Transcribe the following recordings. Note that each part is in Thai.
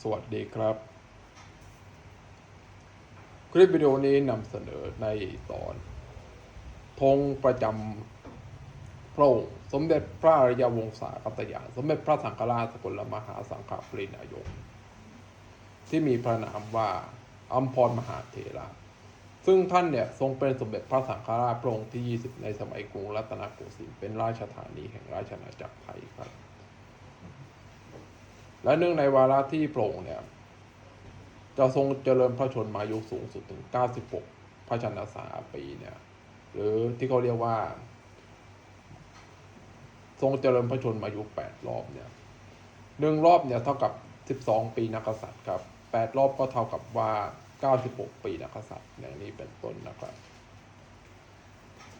สวัสดีครับ คลิปวิดีโอนี้นำเสนอในตอนธงประจำพระองค์สมเด็จพระอริยวงศากัตยานสมเด็จพระสังฆราชสกลมหาสังฆปรินายก ที่มีพระนามว่าอัมพรมหาเถระ ซึ่งท่านเนี่ยทรงเป็นสมเด็จพระสังฆราชพระองค์ที่ 20 ในสมัยกรุงรัตนโกสินทร์เป็นราชธานีแห่งราชอาณาจักรไทยครับ และเนื่องในวาระที่พระองค์เนี่ย จะทรงเจริญพระชนมายุสูงสุดถึง 96 พระชนษาปีเนี่ย หรือที่เขาเรียกว่า ทรงเจริญพระชนมายุ 8 รอบเนี่ยหนึ่งรอบเนี่ยเท่ากับ 12 ปีนักกษัตริย์ครับ 8 รอบก็เท่ากับว่า 96 ปีนักกษัตริย์อย่างนี้เป็นต้นนะครับ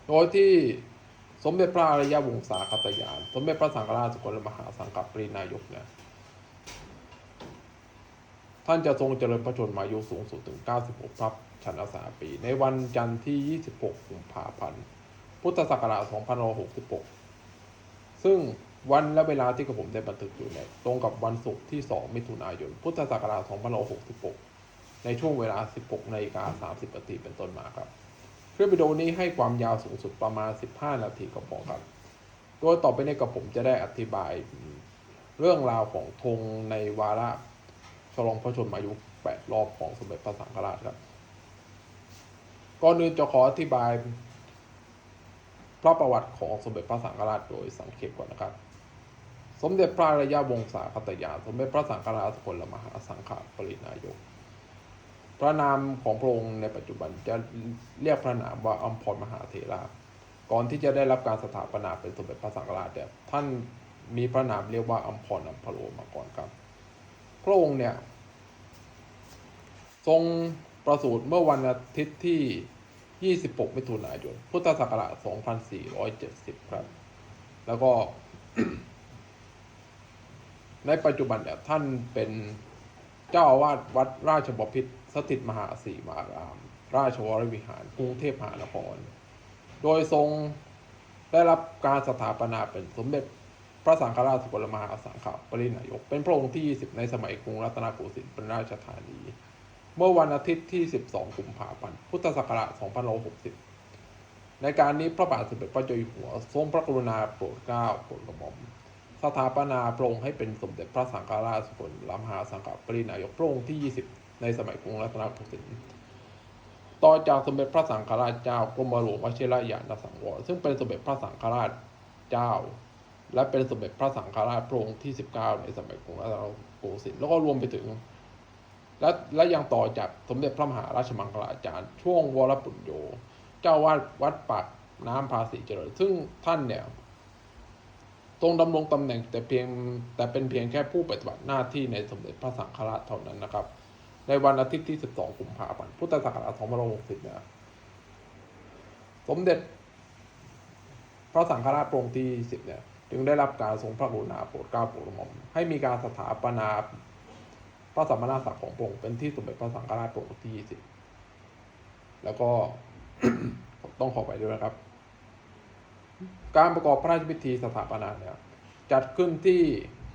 โดยที่สมเด็จพระอริยวงศาคตยาน สมเด็จพระสังฆราชสกลมหาสังฆปรินายกเนี่ย ท่านจะทรงเจริญพระชนมายุสูงสุดถึง 96พระชนษาปี ในวันจันทร์ที่ 26 กุมภาพันธ์ พุทธศักราช2566 ซึ่งวันและเวลาที่กระผมได้บันทึกอยู่เนี่ย ตรงกับวันศุกร์ที่ 2 มิถุนายน พุทธศักราช2566 ในช่วงเวลา 16นาฬิกา30นาทีเป็นต้นมาครับคลิปวิดีโอนี้ให้ความยาวสูงสุดประมาณ 15 นาทีก็พอครับ โดยต่อไปนี้กับผมจะได้อธิบายเรื่องราวของธงในวาระฉลองพระชนมายุ 8 รอบของสมเด็จพระสังฆราชครับ ก่อนอื่นจะขออธิบายพระประวัติของสมเด็จพระสังฆราชโดยสังเขปก่อนนะครับ สมเด็จพระริยวงศาคตยา สมเด็จพระสังฆราชสกลมหาสังฆปรินายก พระนามของพระองค์ในปัจจุบันจะเรียกพระนามว่าอัมพรมหาเถระก่อนที่จะได้รับการสถาปนาเป็นสมเด็จพระสังฆราชเนี่ยท่านมีพระนามเรียกว่าอัมพรอัมพโรมาก่อนครับ พระองค์เนี่ย ทรงประสูติเมื่อวันอาทิตย์ที่ 26 มิถุนายน พุทธศักราช 2470 ครับ แล้วก็ ในปัจจุบันเนี่ยท่านเป็นเจ้าอาวาสวัดราชบพิตร สถิตมหาสีมาราม ราชวรวิหารกรุงเทพมหานคร โดยทรงได้รับการสถาปนาเป็นสมเด็จพระสังฆราชสกลมหาสังฆปรินายก เป็นพระองค์ที่ 20 ในสมัยกรุงรัตนโกสินทร์เป็นราชธานี เมื่อวันอาทิตย์ที่ 12 กุมภาพันธ์ พุทธศักราช 2560 ในการนี้พระบาทสมเด็จพระเจ้าอยู่หัว ทรงพระกรุณาโปรดเกล้าโปรดกระหม่อม สถาปนาพระองค์ให้เป็นสมเด็จพระสังฆราชสกลมหาสังฆปรินายกพระองค์ที่ 20 ในสมัยกรุงรัตนโกสินทร์ต่อจากสมเด็จพระสังฆราชเจ้ากรมหลวงวชิรยานสังวรซึ่งเป็นสมเด็จพระสังฆราชเจ้า และเป็นสมเด็จพระสังฆราชพระองค์ที่ 19 ในสมัยกรุงรัตนโกสินทร์แล้วก็รวมไปถึง และและยังต่อจากสมเด็จพระมหาราชมังคลาจารย์ ช่วงวรปุญโญเจ้าวาดวัดปากน้ำภาษีเจริญ ซึ่งท่านเนี่ยทรงดำรงตำแหน่งแต่เพียงแต่เป็นเพียงแค่ผู้ปฏิบัติหน้าที่ในสมเด็จพระสังฆราชเท่านั้นนะครับ ในวันอาทิตย์ที่ 12 กุมภาพันธ์ พุทธศักราช 2560เนี่ยสมเด็จ พระสังฆราชพระองค์ที่ 10 เนี่ย จึงได้รับการทรงพระกรุณาโปรดเกล้าโปรดกระหม่อม ให้มีการสถาปนาพระสัมมานาศักดิ์ของพระองค์เป็นที่สมเด็จพระสังฆราชพระองค์ที่ 20 แล้วก็ต้องขอไปด้วยนะครับ การประกอบพระราชพิธีสถาปนาเนี่ย จัดขึ้นที่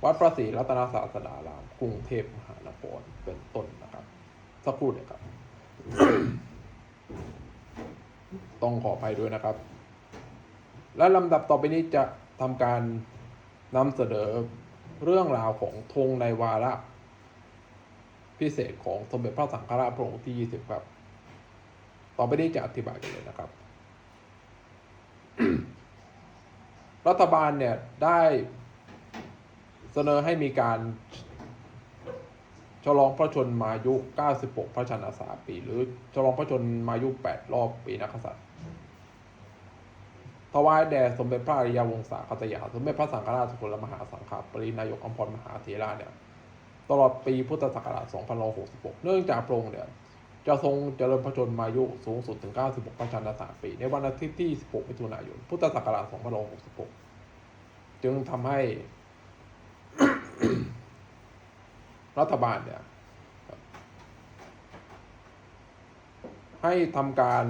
วัดพระศรีรัตนศาสดารามกรุงเทพมหานครเป็นต้นนะครับสักครู่เดียวครับ ต้องขออภัยด้วยนะครับ และลำดับต่อไปนี้จะทำการนำเสนอเรื่องราวของธงในวาระพิเศษของสมเด็จพระสังฆราชพระองค์ที่ 20 ครับ ต่อไปนี้จะอธิบายกันเลยนะครับ รัฐบาลเนี่ยได้ เสนอให้มีการฉลองพระชนมายุ 96 พระชนษาปี หรือฉลองพระชนมายุ 8 รอบปีนักษัตริย์ถวายแด่สมเด็จพระอริยวงศาคตยา สมเด็จพระสังฆราชสกลมหาสังฆปรินายกอัมพรมหาเถระเนี่ย ตลอดปีพุทธศักราช 2566 เนื่องจากพระองค์เนี่ยจะทรงเจริญพระชนมายุสูงสุดถึง 96 พระชนษาปี ในวันอาทิตย์ที่ 16 มิถุนายน พุทธศักราช 2566 จึงทำให้ รัฐบาลเนี่ยให้ทำการ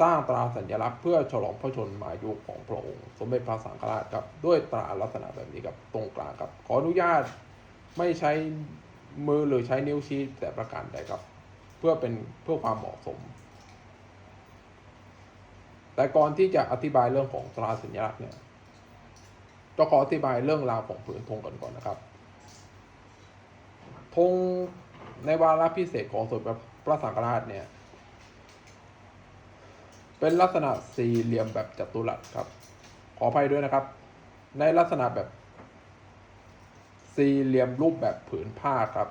สร้างตราสัญลักษณ์เพื่อฉลองพระชนมายุของพระองค์ สมเด็จพระสังฆราชครับด้วยตราลักษณะแบบนี้ครับตรงกลางครับ ขออนุญาตไม่ใช้มือหรือใช้นิ้วชี้แต่ประการใดครับ เพื่อเป็นเพื่อความเหมาะสม แต่ก่อนที่จะอธิบายเรื่องของตราสัญลักษณ์เนี่ย จะขออธิบายเรื่องราวของผืนธงก่อนก่อนนะครับธงในวาระพิเศษของสมเด็จพระสังฆราชเนี่ย เป็นลักษณะสี่เหลี่ยมแบบจัตุรัสครับ ขออภัยด้วยนะครับ ในลักษณะแบบสี่เหลี่ยมรูปแบบผืนผ้าครับ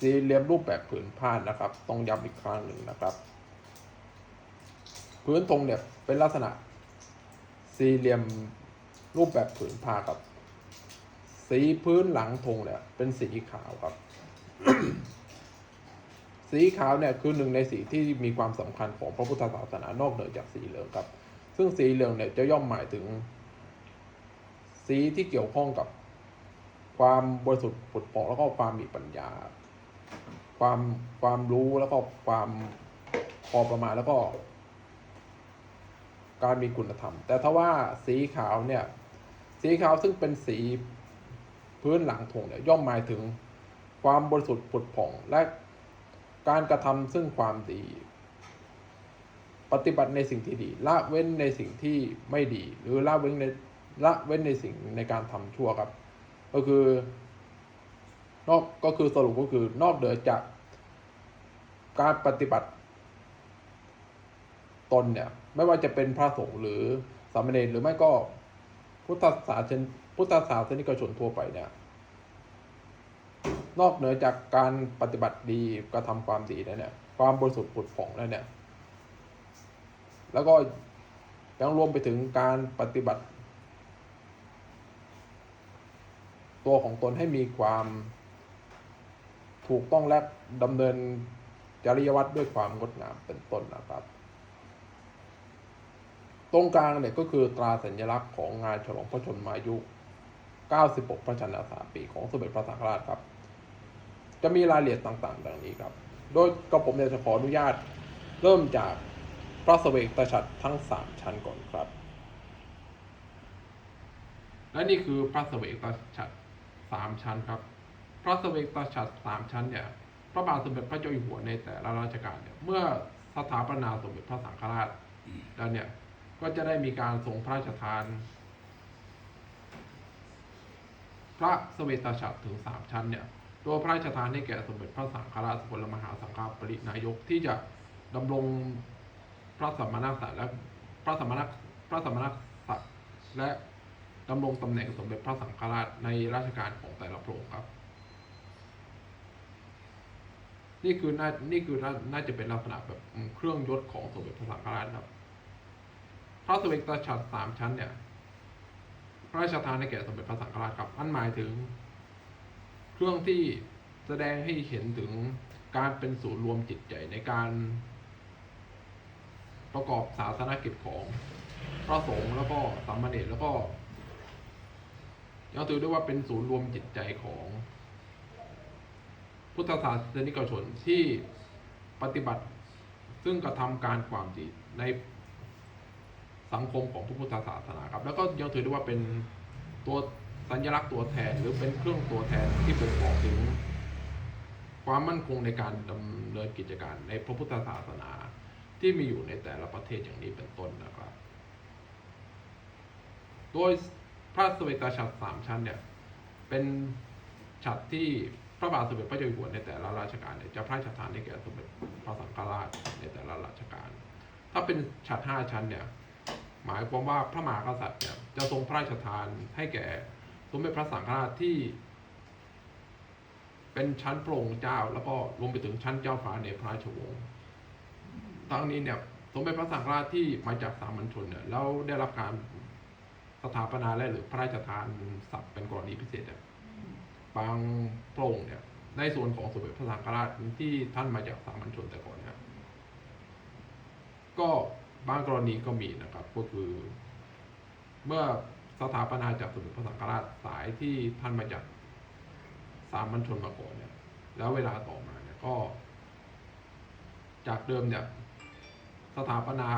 สี่เหลี่ยมรูปแบบผืนผ้านะครับ ต้องย้ำอีกครั้งหนึ่งนะครับ พื้นธงเนี่ยเป็นลักษณะสี่เหลี่ยม รูปแบบผืนผ้าครับ สีพื้นหลังธงเนี่ย เป็นสีขาวครับ สีขาวเนี่ยคือหนึ่งในสีที่มีความสำคัญของพระพุทธศาสนานอกเหนือจากสีเหลืองครับ ซึ่งสีเหลืองเนี่ยจะย่อมหมายถึง สีที่เกี่ยวข้องกับความบริสุทธิ์ผุดผ่องแล้วก็ความมีปัญญา ความความรู้แล้วก็ความพอประมาณแล้วก็ การมีคุณธรรม แต่ถ้าว่าสีขาวเนี่ย สีขาวซึ่งเป็นสีพื้นหลังธงเนี่ยย่อมหมายถึงความบริสุทธิ์ผุดผ่องและการกระทำซึ่งความดี ปฏิบัติในสิ่งที่ดี ละเว้นในสิ่งที่ไม่ดี หรือละเว้นในละเว้นในสิ่งในการทำชั่วครับ ก็คือนอกก็คือสรุปก็คือนอกเหนือจากการปฏิบัติ ตนเนี่ย ไม่ว่าจะเป็นพระสงฆ์หรือสามเณรหรือไม่ก็ พุทธศาสนพุทธศาสนิกชนทั่วไปเนี่ยนอกเหนือจากการปฏิบัติดีกระทำความดีแล้วเนี่ย ความบริสุทธิ์ผุดผ่องแล้วเนี่ย แล้วก็ยังรวมไปถึงการปฏิบัติ ตัวของตนให้มีความถูกต้องและดำเนินจริยวัตรด้วยความงดงามเป็นต้นนะครับ ตรงกลางเนี่ยก็คือตราสัญลักษณ์ของงานฉลองพระชนมายุ 96 พระชนมาสาปีของสมเด็จพระสังฆราชครับ จะมีรายละเอียดต่างๆ ดังนี้ครับ โดยกระผมเนี่ยจะขออนุญาตเริ่มจากพระเสวกตฉัตรทั้ง 3 ชั้นก่อนครับ และนี่คือพระเสวกตฉัตรสามชั้นครับ พระเสวกตฉัตรสามชั้นเนี่ยพระบาทสมเด็จพระเจ้าอยู่หัวในแต่ละรัชกาลเนี่ยเมื่อสถาปนาสมเด็จพระสังฆราชแล้วเนี่ย ก็จะได้มีการทรงพระราชทาน พระเสวตฉัตรถึงสามชั้นเนี่ยตัวพระราชทานให้แก่สมเด็จพระสังฆราชสกลมหาสังฆปรินายกที่จะดำรงพระสมณศักดิ์และพระสมณพระสมณศักดิ์และดำรงตำแหน่งสมเด็จพระสังฆราชในราชการของแต่ละพระองค์ครับ นี่คือน่านี่คือน่าจะเป็นลักษณะแบบเครื่องยศของสมเด็จพระสังฆราชครับ พระเสวกตฉัตรสามชั้นเนี่ย พระราชทานให้แก่สมเด็จพระสังฆราชครับ อันหมายถึง เครื่องที่แสดงให้เห็นถึงการเป็นศูนย์รวมจิตใจในการประกอบศาสนกิจของพระสงฆ์แล้วก็สามเณรแล้วก็ยังถือได้ว่าเป็นศูนย์รวมจิตใจของ พุทธศาสนิกชนที่ปฏิบัติซึ่งกระทำการความดีใน สังคมของพระพุทธศาสนาครับ แล้วก็ยังถือได้ว่าเป็นตัวสัญลักษณ์ตัวแทน หรือเป็นเครื่องตัวแทนที่บ่งบอกถึง ความมั่นคงในการดำเนินกิจการในพระพุทธศาสนา ที่มีอยู่ในแต่ละประเทศอย่างนี้เป็นต้นนะครับ โดยพระสเวตฉัตรสามชั้นเนี่ยเป็นฉัตรที่พระบาทสมเด็จพระเจ้าอยู่หัวในแต่ละราชการเนี่ยจะพระราชทานให้แก่สมเด็จพระสังฆราชในแต่ละราชการ ถ้าเป็นฉัตรห้าชั้นเนี่ย หมายความว่าพระมหากษัตริย์เนี่ยจะทรงพระราชทานให้แก่สมเด็จพระสังฆราชที่ เป็นชั้นพระองค์เจ้า แล้วก็รวมไปถึงชั้นเจ้าฟ้าในพระราชวงศ์ทั้งนี้เนี่ยสมเด็จพระสังฆราชที่มาจากสามัญชนเนี่ยแล้วได้รับการสถาปนาและหรือพระราชทานศัพท์เป็นกรณีพิเศษเนี่ยบางพระองค์เนี่ยในส่วนของสมเด็จพระสังฆราชที่ท่านมาจากสามัญชนแต่ก่อนเนี่ยก็ บางกรณีก็มีนะครับ ก็คือ เมื่อสถาปนาจากสมเด็จพระสังฆราชสายที่ท่านมาจากสามัญชนมาก่อนเนี่ย แล้วเวลาต่อมาเนี่ยก็ จากเดิมเนี่ยสถาปนา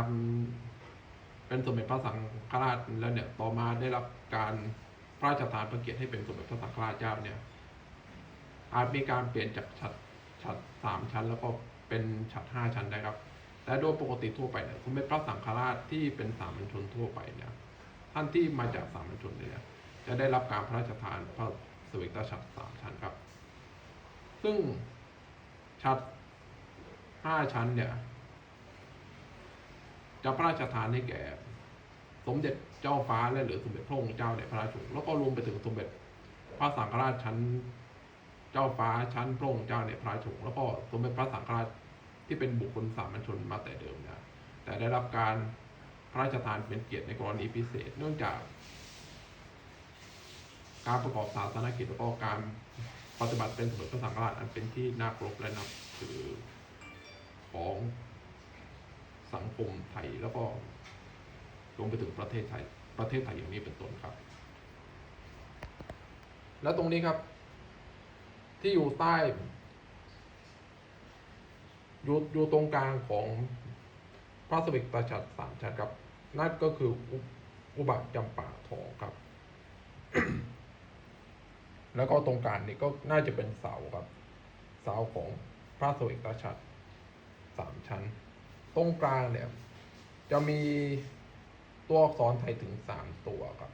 เป็นสมเด็จพระสังฆราชแล้วเนี่ย ต่อมาได้รับการพระราชทานพระเกียรติให้เป็นสมเด็จพระสังฆราชเจ้าเนี่ย อาจมีการเปลี่ยนจากฉัดฉัดสามชั้น แล้วก็เป็นฉัดห้าชั้นได้ครับ แต่โดยปกติทั่วไปเนี่ยสมเด็จพระสังฆราชที่เป็นสามัญชนทั่วไปเนี่ยท่านที่มาจากสามัญชนเนี่ยจะได้รับการพระราชทานพระสวิตฉัตรสามชั้นครับ ซึ่งฉัตรห้าชั้นเนี่ยจะพระราชทานให้แก่ สมเด็จเจ้าฟ้าและหรือสมเด็จพระองค์เจ้าในพระราชวงศ์แล้วก็รวมไปถึงสมเด็จพระสังฆราชชั้น เจ้าฟ้าชั้นพระองค์เจ้าในพระราชวงศ์แล้วก็สมเด็จพระสังฆราช ที่เป็นบุคคลสามัญชนมาแต่เดิมนะแต่ได้รับการพระราชทานเป็นเกียรติในกรณีพิเศษ เนื่องจาก การประกอบศาสนกิจแล้วก็การปฏิบัติเป็นสมเด็จพระสังฆราชอันเป็นที่น่าเคารพและนับถือของสังคมไทยแล้วก็รวมไปถึงประเทศไทยประเทศไทยอย่างนี้เป็นต้นครับ แล้วตรงนี้ครับ ที่อยู่ใต้ อยู่อยู่ตรงกลางของพระสวิกตาชัดสามชั้นครับ นั่นก็คืออุบัติจำปาทองครับ แล้วก็ตรงกลางนี่ก็น่าจะเป็นเสาครับ เสาของพระสวิกตาชัดสามชั้น ตรงกลางเนี่ย จะมีตัวอักษรไทยถึงสามตัวครับ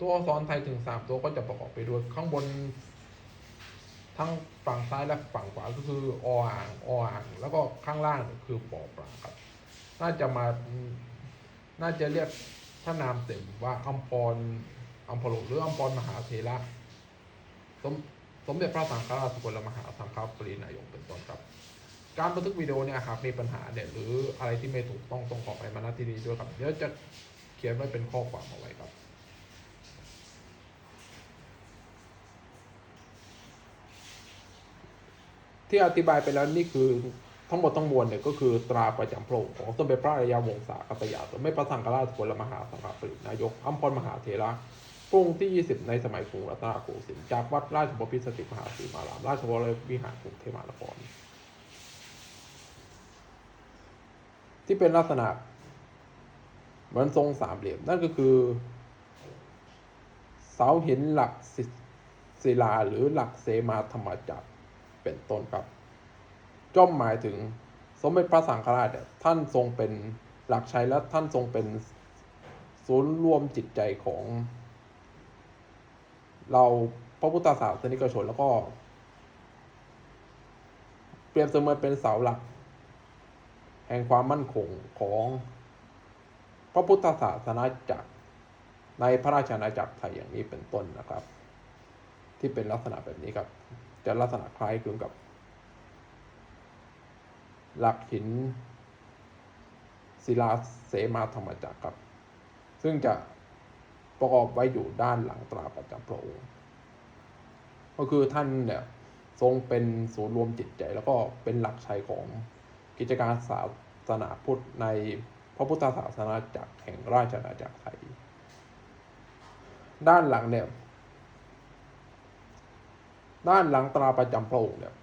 ตัวอักษรไทยถึงสามตัวก็จะประกอบไปด้วยข้างบน ทั้งฝั่งซ้ายและฝั่งขวาก็คือออ่างออ่างแล้วก็ข้างล่างคือปอปลาครับ น่าจะมา น่าจะเรียกพระนามเต็มว่าอัมพรอัมพโลหรืออัมพรมหาเถระสมสมเด็จพระสังฆราชสกลมหาสังฆปรินายกเป็นต้นครับ การบันทึกวิดีโอเนี่ยหากมีปัญหาเนี่ยหรืออะไรที่ไม่ถูกต้องต้องขอไปมาณที่นี้ด้วยครับเดี๋ยวจะเขียนไว้เป็นข้อความเอาไว้ครับ ที่อธิบายไปแล้วนี่คือทั้งหมดทั้งมวลเนี่ยก็คือตราประจำพระองค์ของสมเด็จพระอริยวงศากัตยาสมเด็จพระสังฆราชสกลมหาสังฆปรินายกอัมพรมหาเถระกรุงที่ 20 ในสมัยกรุงรัตนโกสินทร์จากวัดราชบพิตรสถิตมหาสีมาราม ราชวรวิหารกรุงเทพมหานครที่เป็นลักษณะเหมือนทรงสามเหลี่ยม นั่นก็คือ เสาหินหลักศิศิลาหรือหลักเสมาธรรมจักร เป็นต้นครับจ้อมหมายถึงสมเด็จพระสังฆราชเนี่ยท่านทรงเป็นหลักชัยและท่านทรงเป็นศูนย์รวมจิตใจของ เราพระพุทธศาสนิกชนแล้วก็ เปรียบเสมือนเป็นเสาหลัก แห่งความมั่นคงของ พระพุทธศาสนาจักรในพระราชอาณาจักรไทยอย่างนี้เป็นต้นนะครับ ที่เป็นลักษณะแบบนี้ครับ จะลักษณะคล้ายคลึงกับ หลักหินศิลาเสมาธรรมจักรครับ ซึ่งจะประกอบไว้อยู่ด้านหลังตราประจำพระองค์ก็คือท่านเนี่ยทรงเป็นศูนย์รวมจิตใจ แล้วก็เป็นหลักชัยของกิจการศาสนาพุทธในพระพุทธศาสนาจักรแห่งราชอาณาจักรไทย ด้านหลังเนี่ย ด้านหลังตราประจำพระองค์เนี่ย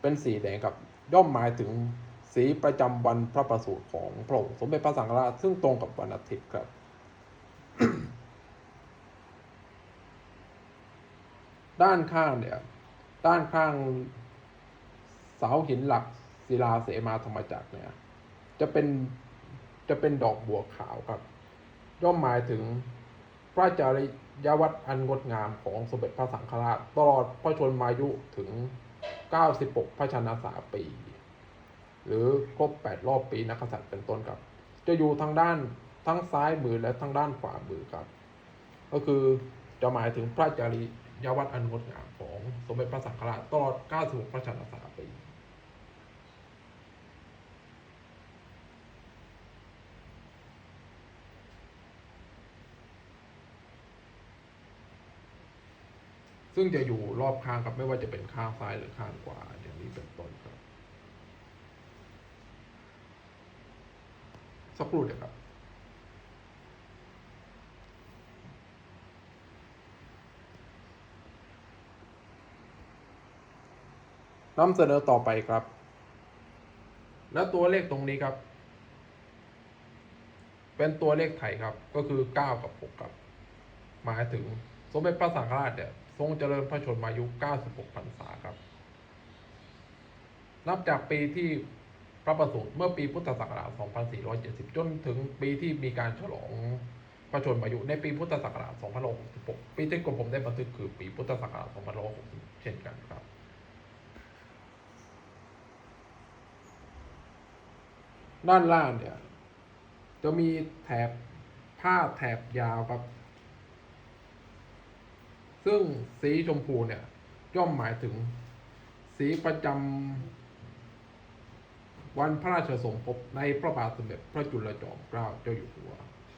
เป็นสีแดงครับย่อมหมายถึงสีประจำวันพระประสูติของพระองค์สมเด็จพระสังฆราชซึ่งตรงกับวันอาทิตย์ครับ ด้านข้างเนี่ย ด้านข้างเสาหินหลักศิลาเสมาธรรมจักรเนี่ย จะเป็นจะเป็นดอกบัวขาวครับ ย่อมหมายถึง พระจริยวัตรอันงดงามของสมเด็จพระสังฆราชตลอดพระชนมายุถึง 96 พระชนษาปี หรือครบ 8 รอบปีนักษัตริย์เป็นต้นครับ จะอยู่ทางด้านทั้งซ้ายมือและทั้งด้านขวามือครับ ก็คือจะหมายถึงพระจริยวัตรอันงดงามของสมเด็จพระสังฆราชตลอด 96 พระชนษาปี ซึ่งจะอยู่รอบข้างครับไม่ว่าจะเป็นข้างซ้ายหรือข้างขวาอย่างนี้เป็นต้นครับ สักครู่เดียวครับนำเสนอต่อไปครับ และตัวเลขตรงนี้ครับ เป็นตัวเลขไทยครับ ก็คือ 9 กับ 6 ครับ หมายถึง สมเด็จพระสังฆราชเนี่ยทรงเจริญพระชนมายุ 96พรรษาครับ นับจากปีที่พระประสูติเมื่อปีพุทธศักราช 2470 จนถึงปีที่มีการฉลองพระชนมายุในปีพุทธศักราช 2566 ปีที่กรมผมได้บันทึกคือปีพุทธศักราช 2560 เช่นกันครับ ด้านล่างเนี่ย จะมีแถบผ้าแถบยาวครับ ซึ่งสีชมพูเนี่ยย่อมหมายถึงสีประจำวันพระราชสมภพในพระบาทสมเด็จพระจุลจอมเกล้าเจ้าอยู่หัว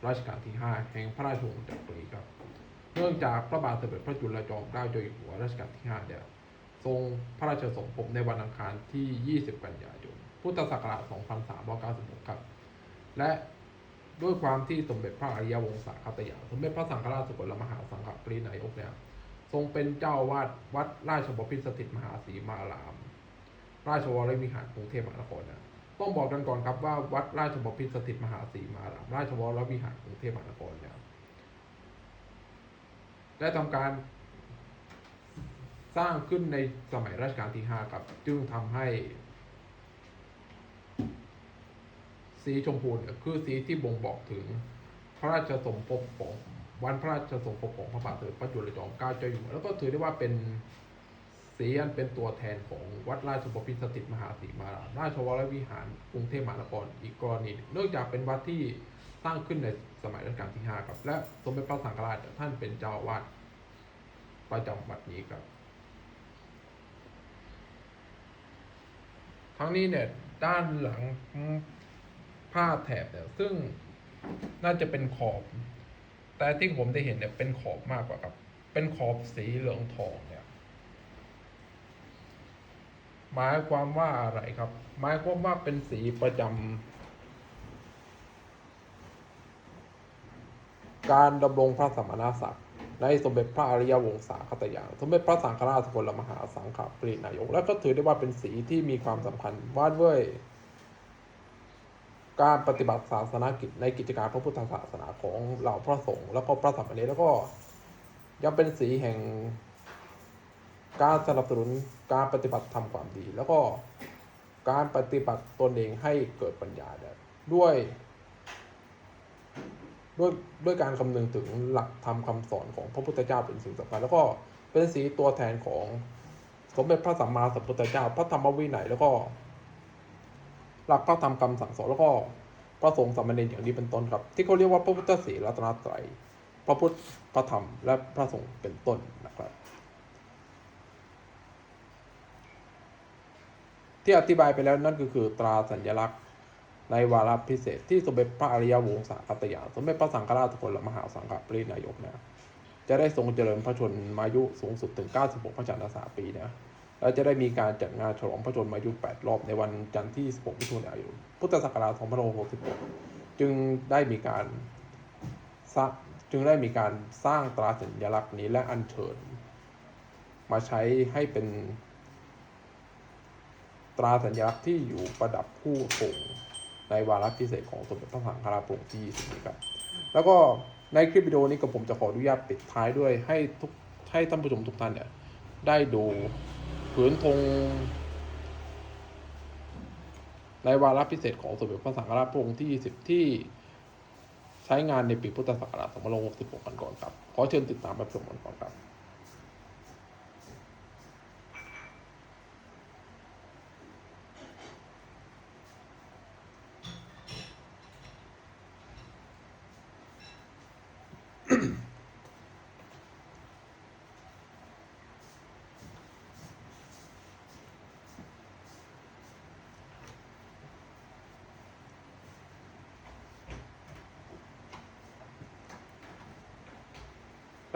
รัชกาลที่ 5 แห่งพระราชวงศ์จักรีครับ เนื่องจากพระบาทสมเด็จพระจุลจอมเกล้าเจ้าอยู่หัวรัชกาลที่ 5 เนี่ยทรงพระราชสมภพในวันอังคารที่ 20 กันยายน พุทธศักราช 2396 ครับ และด้วยความที่สมเด็จพระอริยวงศาคตยา สมเด็จพระสังฆราชสกลมหาสังฆปรินายกเนี่ย ทรงเป็นเจ้าวาดวัดราชบพิตรสถิตมหาศรีมาราม ราชวรวิหารกรุงเทพมหานครนะต้องบอกกันก่อนครับว่าวัดราชบพิตรสถิตมหาศรีมาราม ราชวรวิหารกรุงเทพมหานครเนี่ยได้ทำการสร้างขึ้นในสมัยรัชกาลที่5ครับจึงทำให้ สีชมพูคือสีที่บ่งบอกถึงพระราชสมภพของ วันพระราชสมภพของพระบาทสมเด็จพระจุลจอมเกล้าเจ้าอยู่หัวแล้วก็ถือได้ว่าเป็นสีอันเป็นตัวแทนของวัดราชบพิตรสถิตมหาศรีมาราราชวรวิหารกรุงเทพมหานครอีกกรณีหนึ่งเนื่องจากเป็นวัดที่สร้างขึ้นในสมัยรัชกาลที่5ครับ และสมเด็จพระสังฆราชท่านเป็นเจ้าวาดประจำวัดนี้ครับ ทั้งนี้เนี่ยด้านหลังผ้าแถบเนี่ยซึ่งน่าจะเป็นขอบ แต่ที่ผมได้เห็นเนี่ยเป็นขอบมากกว่าครับ เป็นขอบสีเหลืองทองเนี่ย หมายความว่าอะไรครับ หมายความว่าเป็นสีประจำการดำรงพระสมณศักดิ์ในสมเด็จพระอริยวงศาคตยานสมเด็จพระสังฆราชสกลมหาสังฆปรินายก และก็ถือได้ว่าเป็นสีที่มีความสำคัญว่าด้วย การปฏิบัติศาสนากิจในกิจการพระพุทธศาสนาของเหล่าพระสงฆ์แล้วก็พระสามเณรแล้วก็ยังเป็นสีแห่งการสนับสนุนการปฏิบัติทำความดี แล้วก็การปฏิบัติตนเองให้เกิดปัญญาด้วย ด้วยด้วยการคำนึงถึงหลักธรรมคำสอนของพระพุทธเจ้าเป็นสิ่งสำคัญแล้วก็เป็นสีตัวแทนของสมเด็จพระสัมมาสัมพุทธเจ้า พระธรรมวินัยแล้วก็ หลักพระธรรมคำสั่งสอนแล้วก็พระสงฆ์สามเณรอย่างนี้เป็นต้นครับ ที่เขาเรียกว่าพระพุทธศีรัตนตรัยพระพุทธพระธรรมและพระสงฆ์เป็นต้นนะครับ ที่อธิบายไปแล้วนั่นก็คือตราสัญลักษณ์ในวาระพิเศษที่สมเด็จพระอริยวงศาคตยาสมเด็จพระสังฆราชสกลมหาสังฆปรินายกนะจะได้ทรงเจริญพระชนมายุสูงสุดถึง 96 พระจันทร์ษาปีนะ แล้วจะได้มีการจัดงานฉลองพระชนมายุ 8 รอบในวันจันทร์ที่ 16 มิถุนายน พุทธศักราช 2566 จึงได้มีการสร้างจึงได้มีการสร้างตราสัญลักษณ์นี้และอัญเชิญ มาใช้ให้เป็น ตราสัญลักษณ์ที่อยู่ประดับผู้ทรงในวาระพิเศษของสมเด็จพระสังฆราชพระองค์ที่20ครับ แล้วก็ในคลิปวิดีโอนี้ก็ผมจะขออนุญาตปิดท้ายด้วยให้ทุกให้ท่านผู้ชมทุกท่านเนี่ยได้ดู ผืนธงในวาระพิเศษของสมเด็จพระสังฆราชพระองค์ที่20ที่ใช้งานในปีพุทธศักราช2566 กันก่อนครับ ขอเชิญติดตามรับชมกันก่อนครับ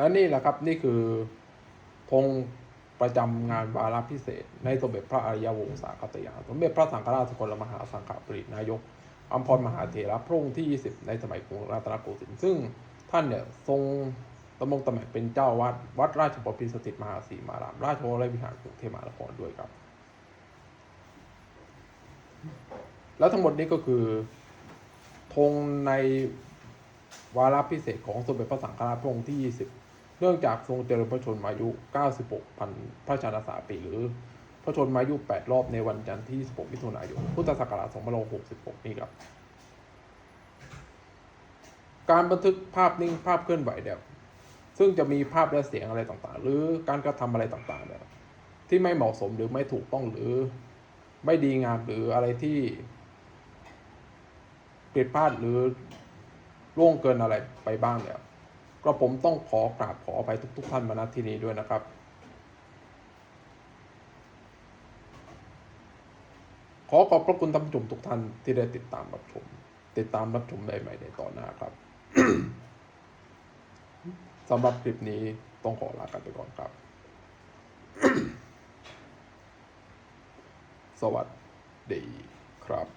และนี่แหละครับนี่คือธงประจำงานวาระพิเศษ ในสมเด็จพระอริยวงศาคตยาสมเด็จพระสังฆราชสกลมหาสังฆปรินายกอัมพรมหาเถระพระองค์ที่ 20 ในสมัยกรุงรัตนโกสินทร์ซึ่งท่านเนี่ยทรงดำรงตำแหน่งเป็นเจ้าวัดวัดราชบพิตรสถิตมหาศรีมาราม ราชวรวิหารกรุงเทพมหานครด้วยครับ แล้วทั้งหมดนี้ก็คือธงในวาระพิเศษของสมเด็จพระสังฆราชพระองค์ที่ 20 เนื่องจากทรงเจริญพระชนมายุ 96พันพระชนษาปีหรือพระชนมายุ 8 รอบในวันจันทร์ที่ 16 มิถุนายน พุทธศักราช2566 นี้ครับ การบันทึกภาพนิ่งภาพเคลื่อนไหวเนี่ยซึ่งจะมีภาพและเสียงอะไรต่างๆ หรือการกระทำอะไรต่างๆเนี่ยที่ไม่เหมาะสมหรือไม่ถูกต้องหรือไม่ดีงามหรืออะไรที่ผิดพลาดหรือล่วงเกินอะไรไปบ้างเนี่ย ก็ผมต้องขอกราบขออภัยทุก ๆ ท่านมาณที่นี้ด้วยนะครับขอขอบพระคุณท่านผู้ชมทุกท่านที่ได้ติดตามรับชม ติดตามรับชมได้ใหม่ในตอนหน้าครับ สำหรับคลิปนี้ต้องขอลากันไปก่อนครับ สวัสดีครับ